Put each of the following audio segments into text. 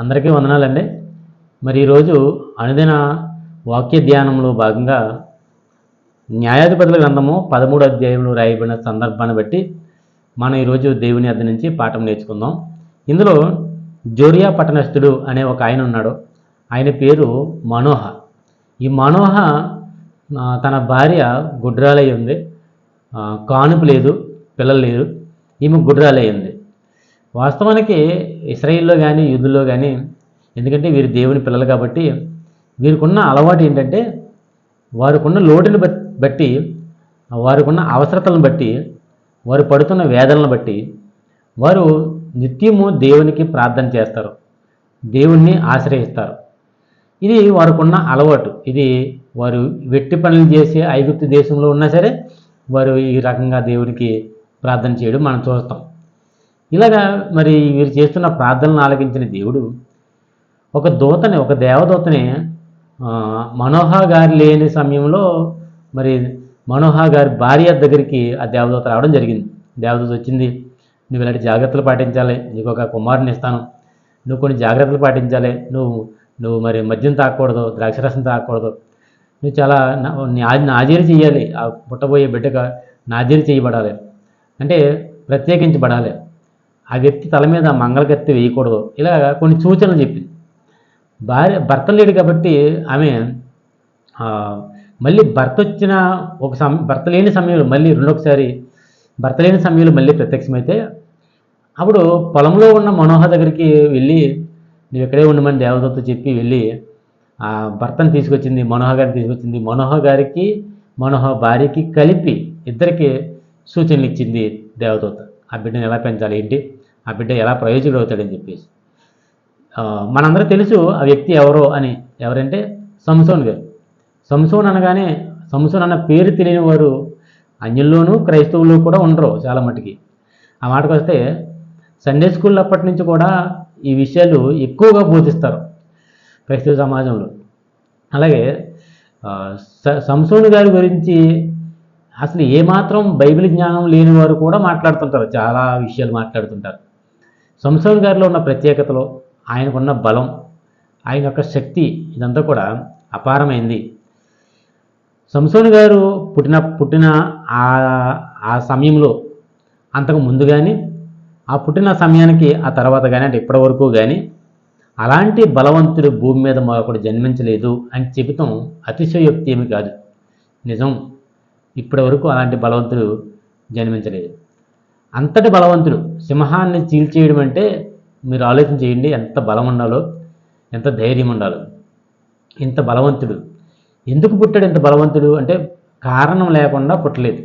అందరికీ వందనాలండి. మరి ఈరోజు అనుదిన వాక్య ధ్యానంలో భాగంగా న్యాయాధిపతుల గ్రంథము పదమూడు అధ్యాయంలో రాయబడిన సందర్భాన్ని బట్టి మనం ఈరోజు దేవుని అద్దె నుంచి పాఠం నేర్చుకుందాం. ఇందులో జోరియా పట్టణస్థుడు అనే ఒక ఆయన ఉన్నాడు. ఆయన పేరు మనోహ. ఈ మనోహ తన భార్య గుడ్రాలై ఉంది కానుపు లేదు పిల్లలు లేరు. ఈమె గుడ్రాలై ఉంది వాస్తవానికి ఇస్రాయిల్లో కానీ యూదుల్లో కానీ ఎందుకంటే వీరు దేవుని పిల్లలు కాబట్టి వీరికున్న అలవాటు ఏంటంటే వారికున్న లోటుని బట్టి వారికున్న అవసరతలను బట్టి వారు పడుతున్న వేదనలను బట్టి వారు నిత్యము దేవునికి ప్రార్థన చేస్తారు. దేవుణ్ణి ఆశ్రయిస్తారు. ఇది వారికున్న అలవాటు. ఇది వారు వెట్టి పనులు చేసే ఐగుప్తు దేశంలో ఉన్నా సరే వారు ఈ రకంగా దేవునికి ప్రార్థన చేయడం మనం చూస్తాం. ఇలాగా మరి వీరు చేస్తున్న ప్రార్థనలు ఆలకించిన దేవుడు ఒక దూతని ఒక దేవదూతని మనోహా మనోహ గారి లేని సమయంలో మరి మనోహా గారి భార్య దగ్గరికి ఆ దేవదూత రావడం జరిగింది. దేవదూత వచ్చింది నువ్వు ఇలాంటి జాగ్రత్తలు పాటించాలి నీకు ఒక కుమారుని ఇస్తాను. నువ్వు కొన్ని జాగ్రత్తలు పాటించాలి నువ్వు నువ్వు మరి మద్యం తాగకూడదు ద్రాక్షరసం తాగకూడదు. నువ్వు చాలా నాజీలు నాజీరు చేయాలి ఆ పుట్టబోయే బిడ్డగా నాజీరు చేయబడాలి. అంటే ప్రత్యేకించబడాలి. ఆ వ్యక్తి తల మీద మంగళగత్తి వేయకూడదు. ఇలా కొన్ని సూచనలు చెప్పింది భార్య భర్త లేడు కాబట్టి ఆమె మళ్ళీ భర్త వచ్చిన ఒక సమ భర్త లేని సమయంలో మళ్ళీ రెండొకసారి భర్త లేని సమయంలో మళ్ళీ ప్రత్యక్షమైతే అప్పుడు పొలంలో ఉన్న మనోహ దగ్గరికి వెళ్ళి నువ్వు ఇక్కడే ఉండమని దేవతతో చెప్పి వెళ్ళి ఆ భర్తను తీసుకొచ్చింది మనోహ గారిని తీసుకొచ్చింది. మనోహ గారికి మనోహ భార్యకి కలిపి ఇద్దరికి సూచనలు ఇచ్చింది దేవదూత ఆ బిడ్డను ఎలా పెంచాలి ఏంటి? ఆ బిడ్డ ఎలా ప్రయోజకుడు అవుతాడని చెప్పేసి. ఆ, మనందరూ తెలుసు ఆ వ్యక్తి ఎవరో అని ఎవరంటే సంసోన్ గారు. సంసోన్ అనగానే సంసోన్ అన్న పేరు తెలియని వారు అన్యుల్లోనూ క్రైస్తవులు కూడా ఉండరు చాలా మటుకి. ఆ మాటకు వస్తే సండే స్కూల్ అప్పటి నుంచి కూడా ఈ విషయాలు ఎక్కువగా బోధిస్తారు క్రైస్తవ సమాజంలో. అలాగే సంసోన్ గారి గురించి అసలు ఏమాత్రం బైబిల్ జ్ఞానం లేని వారు కూడా మాట్లాడుతుంటారు చాలా విషయాలు మాట్లాడుతుంటారు. సంసోన్ గారిలో ఉన్న ప్రత్యేకతలో ఆయనకున్న బలం ఆయన యొక్క శక్తి ఇదంతా కూడా అపారమైంది. సంసోన్ గారు పుట్టిన పుట్టిన ఆ ఆ సమయంలో అంతకు ముందు కానీ ఆ పుట్టిన సమయానికి ఆ తర్వాత కానీ అంటే ఇప్పటి వరకు కానీ అలాంటి బలవంతుడు భూమి మీద మరొకడు జన్మించలేదు అని చెబుతాం అతిశయోక్తి ఏమి కాదు. నిజం. ఇప్పటి వరకు అలాంటి బలవంతుడు జన్మించలేదు. అంతటి బలవంతుడు. సింహాన్ని చీల్చేయడం అంటే మీరు ఆలోచన చేయండి ఎంత బలం ఉండాలో ఎంత ధైర్యం ఉండాలో. ఇంత బలవంతుడు. ఎందుకు పుట్టాడు ఇంత బలవంతుడు? అంటే కారణం లేకుండా పుట్టలేదు.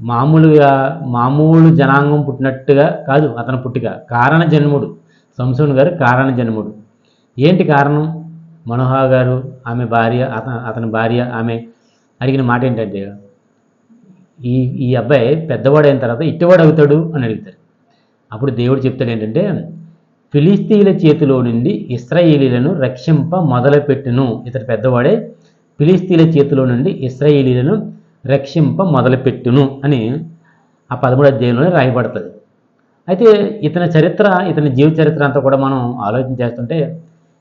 మామూలుగా మామూలు జనాంగం పుట్టినట్టుగా కాదు అతను పుట్టిక. కారణ జన్ముడు సంసోన్ గారు కారణ జన్ముడు ఏంటి కారణం? మనోహర్ గారు ఆమె భార్య అతని భార్య ఆమె అడిగిన మాట ఏంటంటే ఈ ఈ అబ్బాయి పెద్దవాడైన తర్వాత ఇట్టవాడు అవుతాడు అని అడుగుతారు. అప్పుడు దేవుడు చెప్తాడు ఏంటంటే ఫిలిస్తీన్ల చేతిలో నుండి ఇస్రాయేలీలను రక్షింప మొదలుపెట్టును. ఇతడు పెద్దవాడే ఫిలిస్తీన్ల చేతిలో నుండి ఇస్రాయేలీలను రక్షింప మొదలుపెట్టును అని ఆ పదమూడు అధ్యాయంలోనే రాయబడుతుంది. అయితే ఇతని చరిత్ర ఇతని జీవ చరిత్ర అంతా కూడా మనం ఆలోచన చేస్తుంటే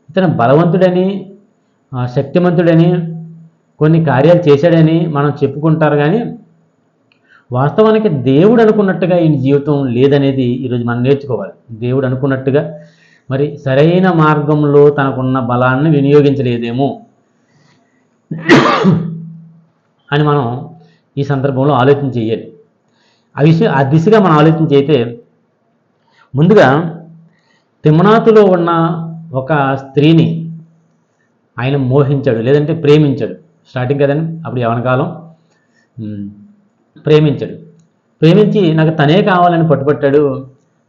ఇతను బలవంతుడని శక్తిమంతుడని కొన్ని కార్యాలు చేశాడని మనం చెప్పుకుంటారు కానీ వాస్తవానికి దేవుడు అనుకున్నట్టుగా ఈయన జీవితం లేదనేది ఈరోజు మనం నేర్చుకోవాలి. దేవుడు అనుకున్నట్టుగా మరి సరైన మార్గంలో తనకున్న బలాన్ని వినియోగించలేదేమో అని మనం ఈ సందర్భంలో ఆలోచన చేయాలి. ఆ విషయం ఆ దిశగా మనం ఆలోచన చేస్తే ముందుగా తిమ్మనాథులో ఉన్న ఒక స్త్రీని ఆయన మోహించాడు లేదంటే ప్రేమించాడు. స్టార్టింగ్ కదండి అప్పుడు యవనకాలం. ప్రేమించాడు. ప్రేమించి నాకు తనే కావాలని పట్టుపట్టాడు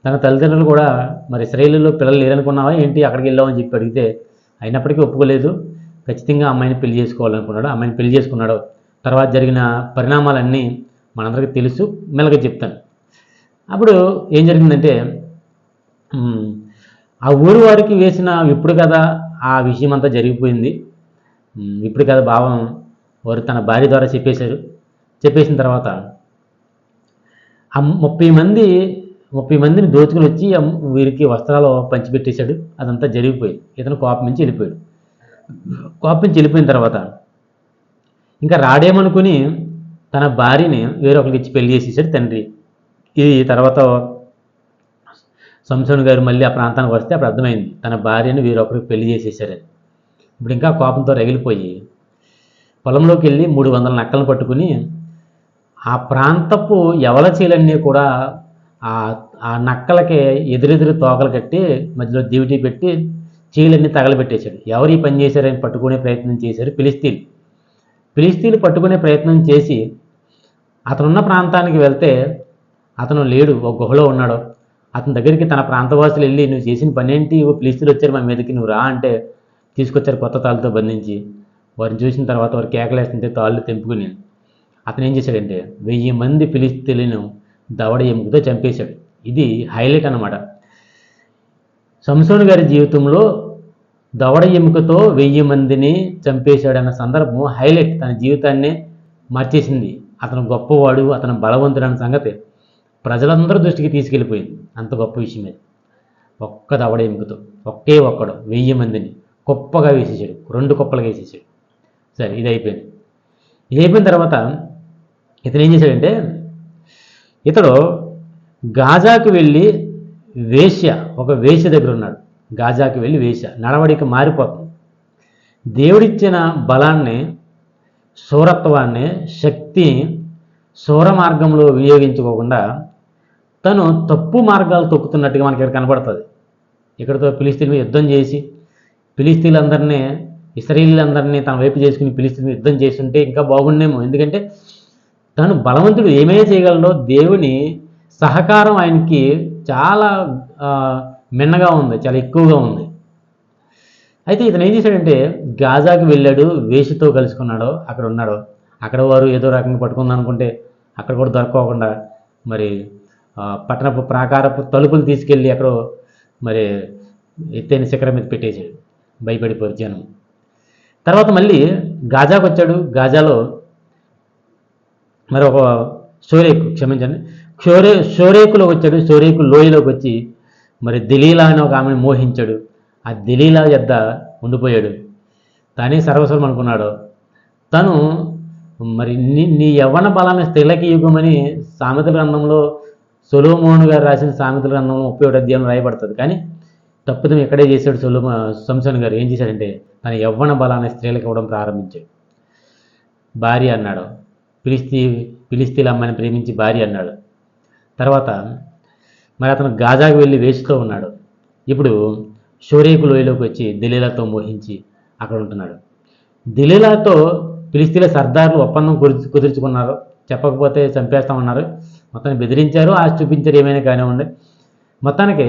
తన తల్లిదండ్రులు కూడా మరి ఇస్రాయేలీలో పిల్లలు లేరనుకున్నావా? ఏంటి అక్కడికి వెళ్ళామని చెప్పి అడిగితే అయినప్పటికీ ఒప్పుకోలేదు. ఖచ్చితంగా అమ్మాయిని పెళ్ళి చేసుకోవాలనుకున్నాడు. అమ్మాయిని పెళ్ళి చేసుకున్నాడు. తర్వాత జరిగిన పరిణామాలన్నీ మనందరికీ తెలుసు. మెల్లగా చెప్తాను. అప్పుడు ఏం జరిగిందంటే ఆ ఊరు వారికి వేసిన ఇప్పుడు కదా ఆ విషయం అంతా జరిగిపోయింది ఇప్పుడు కదా భావం వారు తన భార్య ద్వారా చెప్పేశారు. చెప్పేసిన తర్వాత ఆ ముప్పై మంది ముప్పై మందిని దోచుకుని వచ్చి వీరికి వస్త్రాలు పంచిపెట్టేశాడు. అదంతా జరిగిపోయింది. ఇతను కోపం నుంచి వెళ్ళిపోయాడు. కోపం నుంచి వెళ్ళిపోయిన తర్వాత ఇంకా రాడేమనుకుని తన భార్యని వేరొకరికి ఇచ్చి పెళ్ళి చేసేసాడు తండ్రి. ఇది తర్వాత సంసోన్ గారు మళ్ళీ ఆ ప్రాంతానికి వస్తే అప్పుడు అర్థమైంది. తన భార్యని వేరొకరికి పెళ్ళి చేసేసారు. ఇప్పుడు ఇంకా కోపంతో రగిలిపోయి పొలంలోకి వెళ్ళి మూడు వందల నక్కలను పట్టుకుని ఆ ప్రాంతపు ఎవల చీలన్నీ కూడా ఆ ఆ నక్కలకి ఎదురెదురు తోకలు కట్టి మధ్యలో దివిటీ పెట్టి చీలన్నీ తగలబెట్టేశాడు. ఎవరు ఈ పని చేశారని పట్టుకునే ప్రయత్నం చేశారు పిలిస్తీన్ పిలిస్తీన్ పట్టుకునే ప్రయత్నం చేసి అతనున్న ప్రాంతానికి వెళ్తే అతను లేడు ఒక గుహలో ఉన్నాడు. అతని దగ్గరికి తన ప్రాంతవాసులు వెళ్ళి నువ్వు చేసిన పని ఏంటి? ఓ ఫిలిస్తీన్లు వచ్చారు మా మీదకి నువ్వు రా అంటే తీసుకొచ్చారు కొత్త తాళ్ళతో బంధించి. వారిని చూసిన తర్వాత వారు కేకలేస్తుంటే తాళ్ళు తెంపుకుని అతను ఏం చేశాడంటే వెయ్యి మంది ఫిలిస్తీన్లను దవడ ఎముకతో చంపేశాడు. ఇది హైలైట్ అన్నమాట. సంసోన్ గారి జీవితంలో దవడ ఎముకతో వెయ్యి మందిని చంపేశాడన్న సందర్భం హైలైట్. తన జీవితాన్ని మార్చేసింది. అతను గొప్పవాడు అతను బలవంతుడు అన్న సంగతి ప్రజలందరూ దృష్టికి తీసుకెళ్ళిపోయింది. అంత గొప్ప విషయం ఒక్క దవడ ఎముకతో ఒకే ఒక్కడు వెయ్యి మందిని కుప్పగా వేసేసాడు రెండు కుప్పలుగా వేసేసాడు సరే ఇది అయిపోయింది. ఇది అయిపోయిన తర్వాత ఇతను ఏం చేశాడంటే ఇతడు గాజాకు వెళ్ళి వేశ్య ఒక వేశ్య దగ్గర ఉన్నాడు. గాజాకి వెళ్ళి వేశ్య నడవడిక మారిపోతుంది. దేవుడిచ్చిన బలాన్ని శూరత్వాన్ని శక్తి శూర మార్గంలో వినియోగించుకోకుండా తను తప్పు మార్గాలు తొక్కుతున్నట్టుగా మనకి ఇక్కడ కనబడుతుంది. ఇక్కడతో ఫిలిస్తీన్ మీద యుద్ధం చేసి ఫిలిస్తీన్లందరినీ ఇస్రాయిలందరినీ తన వైపు చేసుకుని ఫిలిస్తీన్ యుద్ధం చేస్తుంటే ఇంకా బాగుండేమో. ఎందుకంటే తను బలవంతుడు ఏమైనా చేయగలడో దేవుని సహకారం ఆయనకి చాలా మిన్నగా ఉంది చాలా ఎక్కువగా ఉంది. అయితే ఇతను ఏం చేశాడంటే గాజాకి వెళ్ళాడు వేషితో కలుసుకున్నాడు అక్కడ ఉన్నాడు. అక్కడ వారు ఏదో రకంగా పట్టుకుందాం అనుకుంటే అక్కడ కూడా దొరకకుండా మరి పట్టణపు ప్రాకారపు తలుపులు తీసుకెళ్ళి అక్కడ మరి ఎత్తైన శిఖరం మీద పెట్టేశాడు. భయపడిపోయి జనం. తర్వాత మళ్ళీ గాజాకు వచ్చాడు గాజాలో మరి ఒక షోరేకు క్షమించండి. షోరే షోరేకులోకి వచ్చాడు షోరేకు లోయలోకి వచ్చి మరి దిలీలా అని ఒక ఆమెను మోహించాడు. ఆ దిలీలా యొద్ద ఉండిపోయాడు. తనే సర్వస్వం అనుకున్నాడు. తను మరి నీ నీ యవ్వన బలాన్ని స్త్రీలకి యుగమని సామెతల గ్రంథంలో సొలోమోహన్ గారు రాసిన సామెతల గ్రంథంలో ముప్పై ఒకటి అధ్యాయం రాయబడుతుంది. కానీ తప్పిదం ఇక్కడే చేశాడు సొలోమో సంసన్ గారు? ఏం చేశాడంటే తన యవ్వన బలాన్ని స్త్రీలకు ఇవ్వడం ప్రారంభించాడు. భార్య అన్నాడు. పిలిస్తీ పిలిస్తీల అమ్మాయిని ప్రేమించి భార్య అన్నాడు. తర్వాత మరి అతను గాజాకు వెళ్ళి వేసుతో ఉన్నాడు. ఇప్పుడు షోరేకు లోయలోకి వచ్చి దిలీలాతో మోహించి అక్కడ ఉంటున్నాడు. దిలీలాతో పిలిస్తీల సర్దార్లు ఒప్పందం కుదిర్చు కుదుర్చుకున్నారు. చెప్పకపోతే చంపేస్తామన్నారు మొత్తాన్ని బెదిరించారు ఆశ చూపించారు ఏమైనా కానివ్వండి. మొత్తానికి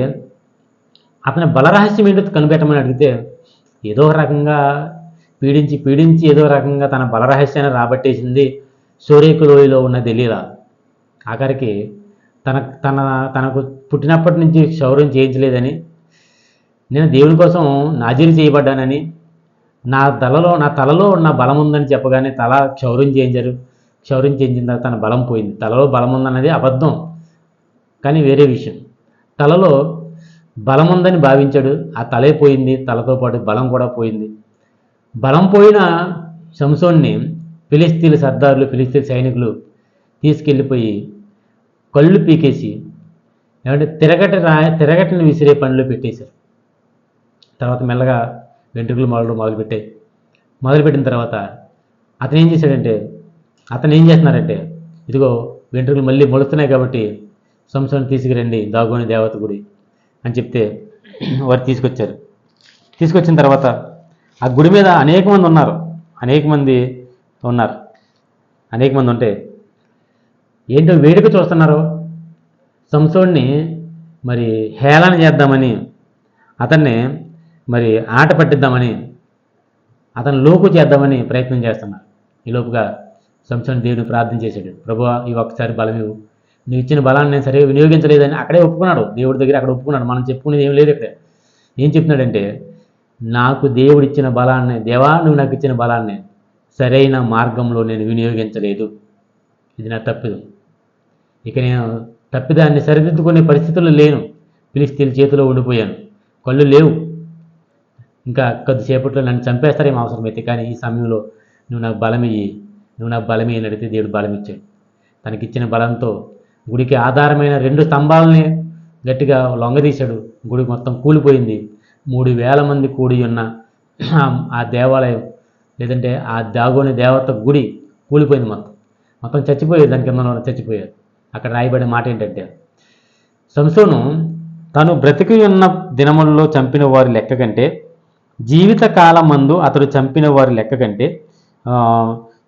అతని బలరహస్యం ఏంటో కనిపెట్టమని అడిగితే ఏదో రకంగా పీడించి పీడించి ఏదో రకంగా తన బలరహస్యాన్ని రాబట్టేసింది సోరేకు లోయలో ఉన్న దిలీలా ఆఖరికి తన తన తనకు పుట్టినప్పటి నుంచి క్షౌర్యం చేయించలేదని నేను దేవుని కోసం నాజీరు చేయబడ్డానని నా తలలో నా తలలో ఉన్న బలం ఉందని చెప్పగానే తల క్షౌర్యం చేయించారు. క్షౌర్యం చేయించిన తర్వాత తన బలం పోయింది. తలలో బలం ఉందన్నది అబద్ధం కానీ వేరే విషయం. తలలో బలం ఉందని భావించాడు. ఆ తలే పోయింది. తలతో పాటు బలం కూడా పోయింది. బలం పోయిన శంసోన్ని ఫిలిస్తీన్ల సర్దారులు ఫిలిస్తీన్ సైనికులు తీసుకెళ్ళిపోయి కళ్ళు పీకేసి ఏమంటే తిరగట రా తిరగటని విసిరే పనిలో పెట్టేశారు. తర్వాత మెల్లగా వెంట్రుకలు మొదలు మొదలుపెట్టాయి. మొదలుపెట్టిన తర్వాత అతను ఏం చేశాడంటే అతను ఏం చేస్తున్నారంటే ఇదిగో వెంట్రుకలు మళ్ళీ మొలుస్తున్నాయి కాబట్టి సంసోని తీసుకురండి దాగోని దేవత గుడి అని చెప్తే వారు తీసుకొచ్చారు. తీసుకొచ్చిన తర్వాత ఆ గుడి మీద అనేక మంది ఉన్నారు. అనేక మంది ఉన్నారు. అనేక మంది ఉంటే ఏంటో వేడుక చూస్తున్నారు? సంసోడిని మరి హేళన చేద్దామని అతన్ని మరి ఆట పట్టిద్దామని అతను లోకు చేద్దామని ప్రయత్నం చేస్తున్నారు. ఈ లోపుగా సంసోని దేవుడిని ప్రార్థన చేశాడు. ప్రభువా ఈ ఒక్కసారి బలం ఇవ్వు నువ్వు ఇచ్చిన బలాన్ని నేను సరిగా వినియోగించలేదని అక్కడే ఒప్పుకున్నాడు. దేవుడి దగ్గర అక్కడ ఒప్పుకున్నాడు. మనం చెప్పుకునేది ఏం లేదు ఇక్కడ. ఏం చెప్తున్నాడంటే నాకు దేవుడిచ్చిన బలాన్ని దేవా నువ్వు నాకు ఇచ్చిన బలాన్ని సరైన మార్గంలో నేను వినియోగించలేదు. ఇది నా తప్పిదం. ఇక నేను తప్పిదాన్ని సరిదిద్దుకునే పరిస్థితుల్లో లేను. ఫిలిస్తీన్ల చేతిలో ఉండిపోయాను. కళ్ళు లేవు. ఇంకా కొద్దిసేపట్లో నన్ను చంపేస్తారేమో అవసరమైతే కానీ ఈ సమయంలో నువ్వు నాకు బలం నువ్వు నాకు బలమే నడితే అని అడిగితే దేవుడు బలం ఇచ్చాడు తనకిచ్చిన బలంతో గుడికి ఆధారమైన రెండు స్తంభాలని గట్టిగా లొంగదీశాడు. గుడి మొత్తం కూలిపోయింది. మూడు వేల మంది కూడి ఉన్న ఆ దేవాలయం లేదంటే ఆ దాగోని దేవత గుడి కూలిపోయింది మొత్తం. మొత్తం చచ్చిపోయేది దాని కింద చచ్చిపోయారు. అక్కడ రాయబడే మాట ఏంటంటే సంసోను తాను బ్రతికి ఉన్న దినములలో చంపిన వారి లెక్క కంటే జీవిత కాలమందు అతడు చంపిన వారి లెక్క కంటే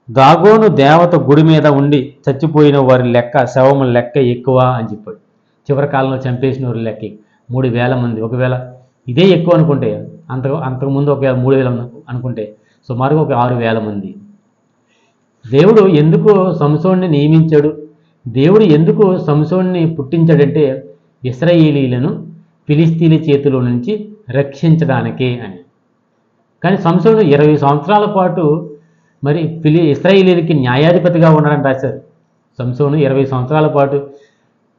దాగోను దేవత గుడి మీద ఉండి చచ్చిపోయిన వారి లెక్క శవముల లెక్క ఎక్కువ అని చెప్పాడు. చివరి కాలంలో చంపేసిన వారి లెక్క మూడు వేల మంది. ఒకవేళ ఇదే ఎక్కువ అనుకుంటే అంత అంతకుముందు ఒకవేళ మూడు వేల అనుకుంటే సుమారుగా ఒక ఆరు వేల మంది. దేవుడు ఎందుకు సంసోణ్ణి నియమించాడు? దేవుడు ఎందుకు సంసోణ్ణి పుట్టించాడంటే ఇస్రాయేలీలను ఫిలిస్తీన్ల చేతిలో నుంచి రక్షించడానికే అని. కానీ సంసోను ఇరవై సంవత్సరాల పాటు మరి ఫిలి ఇస్రాయేలీలకి న్యాయాధిపతిగా ఉన్నాడని రాశారు. సంసోను ఇరవై సంవత్సరాల పాటు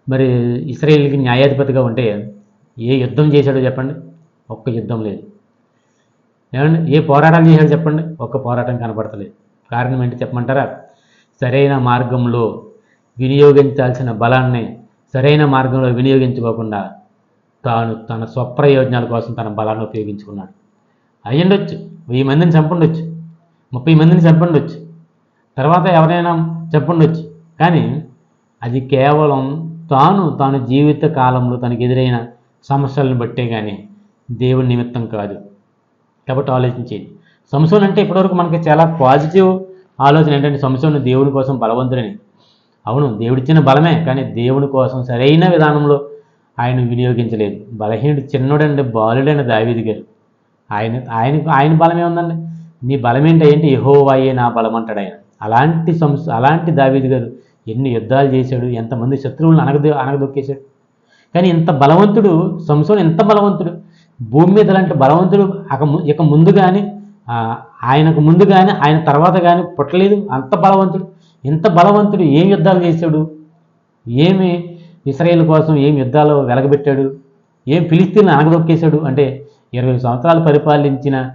మరి ఇస్రాయేల్కి న్యాయాధిపతిగా ఉంటే ఏ యుద్ధం చేశాడో చెప్పండి? ఒక్క యుద్ధం లేదు. ఏమండి? ఏ పోరాటం చేశాడు చెప్పండి? ఒక్క పోరాటం కనపడతలేదు. కారణం ఏంటి చెప్పమంటారా? సరైన మార్గంలో వినియోగించాల్సిన బలాన్ని సరైన మార్గంలో వినియోగించుకోకుండా తాను తన స్వప్రయోజనాల కోసం తన బలాన్ని ఉపయోగించుకున్నాడు. అయ్యుండొచ్చు. వెయ్యి మందిని చంపండొచ్చు. ముప్పై మందిని చంపండొచ్చు. తర్వాత ఎవరైనా చెప్పండొచ్చు కానీ అది కేవలం తాను తాను జీవిత కాలంలో తనకు ఎదురైన సమస్యలను బట్టే కానీ దేవుని నిమిత్తం కాదు. కాబట్టి ఆలోచించేది సంసోన్ అంటే ఇప్పటివరకు మనకి చాలా పాజిటివ్ ఆలోచన ఏంటంటే సంసోన్ దేవుని కోసం బలవంతుడని. అవును దేవుడిచ్చిన బలమే కానీ దేవుని కోసం సరైన విధానంలో ఆయన వినియోగించలేదు. బలహీనుడు చిన్నోడండి బాలుడైన దావీది గారు. ఆయన ఆయన ఆయన బలమే ఉందండి. నీ బలం ఏంటి? ఏంటి యెహోవాయే నా బలం అంటాడు ఆయన. అలాంటి సంస్ అలాంటి దావీది గారు ఎన్ని యుద్ధాలు చేశాడు ఎంతమంది శత్రువులను అనగదొ అనగదొక్కేశాడు కానీ ఇంత బలవంతుడు సంసోన్ ఎంత బలవంతుడు భూమి మీద లాంటి బలవంతుడు అక ము- ఇక ముందు కానీ ఆయనకు ముందు కానీ ఆయన తర్వాత కానీ పుట్టలేదు. అంత బలవంతుడు. ఇంత బలవంతుడు ఏం యుద్ధాలు చేశాడు? ఏమి ఇస్రాయేల్ కోసం ఏం యుద్ధాలు వెలగబెట్టాడు? ఏం ఫిలిస్తీన్లు అనగదొక్కేశాడు అంటే ఇరవై సంవత్సరాలు పరిపాలించిన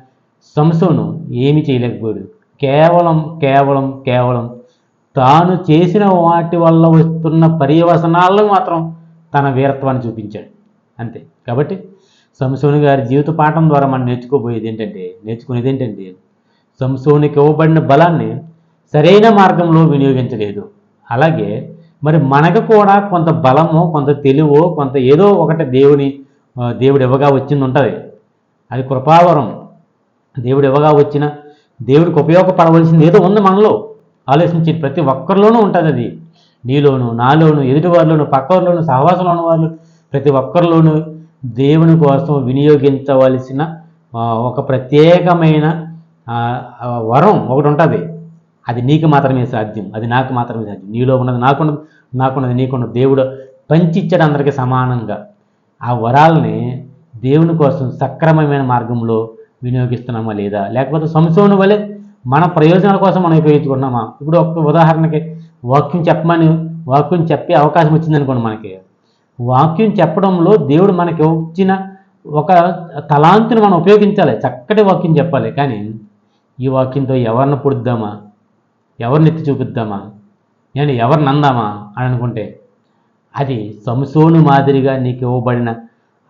సంసోను ఏమి చేయలేకపోయాడు. కేవలం కేవలం కేవలం తాను చేసిన వాటి వల్ల వస్తున్న పర్యవసనాలను మాత్రం తన వీరత్వాన్ని చూపించాడు. అంతే. కాబట్టి సంసోని గారి జీవిత పాఠం ద్వారా మనం నేర్చుకోబోయేది ఏంటంటే నేర్చుకునేది ఏంటంటే సంసోనికి ఇవ్వబడిన బలాన్ని సరైన మార్గంలో వినియోగించలేదు. అలాగే మరి మనకు కూడా కొంత బలము కొంత తెలివో కొంత ఏదో ఒకటి దేవుని దేవుడు ఇవ్వగా వచ్చింది ఉంటుంది. అది కృపావరం. దేవుడు ఇవ్వగా వచ్చిన దేవుడికి ఉపయోగపడవలసింది ఏదో ఉంది మనలో. ఆలోచించి ప్రతి ఒక్కరిలోనూ ఉంటుంది అది. నీలోను నాలోను ఎదుటివారిలోను పక్కవారిలోను సహవాసంలో ఉన్న వాళ్ళు ప్రతి ఒక్కరిలోనూ దేవుని కోసం వినియోగించవలసిన ఒక ప్రత్యేకమైన వరం ఒకటి ఉంటుంది. అది నీకు మాత్రమే సాధ్యం. అది నాకు మాత్రమే సాధ్యం. నీలో ఉన్నది నాకున్నది నాకున్నది నీకున్నది దేవుడు పంచిచ్చాడు అందరికీ సమానంగా. ఆ వరాలని దేవుని కోసం సక్రమమైన మార్గంలో వినియోగిస్తున్నామా లేదా? లేకపోతే సంశోధన వలె మన ప్రయోజనాల కోసం మనం ఉపయోగించుకుంటున్నామా? ఇప్పుడు ఒక ఉదాహరణకి వాక్యం చెప్పమని వాక్యం చెప్పే అవకాశం వచ్చిందనుకోండి మనకి. వాక్యం చెప్పడంలో దేవుడు మనకి ఇచ్చిన ఒక తలాంతిని మనం ఉపయోగించాలి. చక్కటి వాక్యం చెప్పాలి. కానీ ఈ వాక్యంతో ఎవరిని పొడుద్దామా? ఎవరిని ఎత్తి చూపిద్దామా? నేను ఎవరిని అందామా అని అనుకుంటే అది సంసోను మాదిరిగా నీకు ఇవ్వబడిన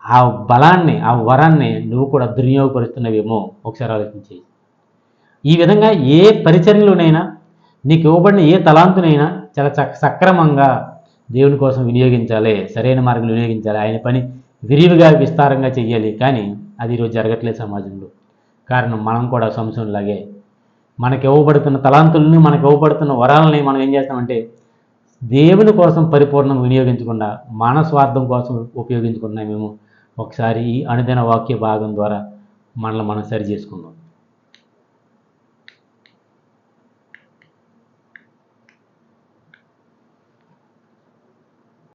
ఆ బలాన్ని ఆ వరాన్ని నువ్వు కూడా దుర్వినియోగపరుస్తున్నవేమో ఒకసారి ఆలోచించి ఈ విధంగా ఏ పరిచర్యలోనైనా నీకు ఇవ్వబడిన ఏ తలాంతునైనా చాలా చక్ సక్రమంగా దేవుని కోసం వినియోగించాలి సరైన మార్గం వినియోగించాలి ఆయన పని విరివిగా విస్తారంగా చెయ్యాలి. కానీ అది ఈరోజు జరగట్లేదు సమాజంలో. కారణం మనం కూడా సంశయంలాగే మనకి ఇవ్వబడుతున్న తలాంతులను మనకి ఇవ్వబడుతున్న వరాలని మనం ఏం చేస్తామంటే దేవుని కోసం పరిపూర్ణంగా వినియోగించకుండా మన స్వార్థం కోసం ఉపయోగించుకున్నామేమో ఒకసారి ఈ అనుదిన వాక్య భాగం ద్వారా మనల్ని మనం సరి చేసుకుందాం.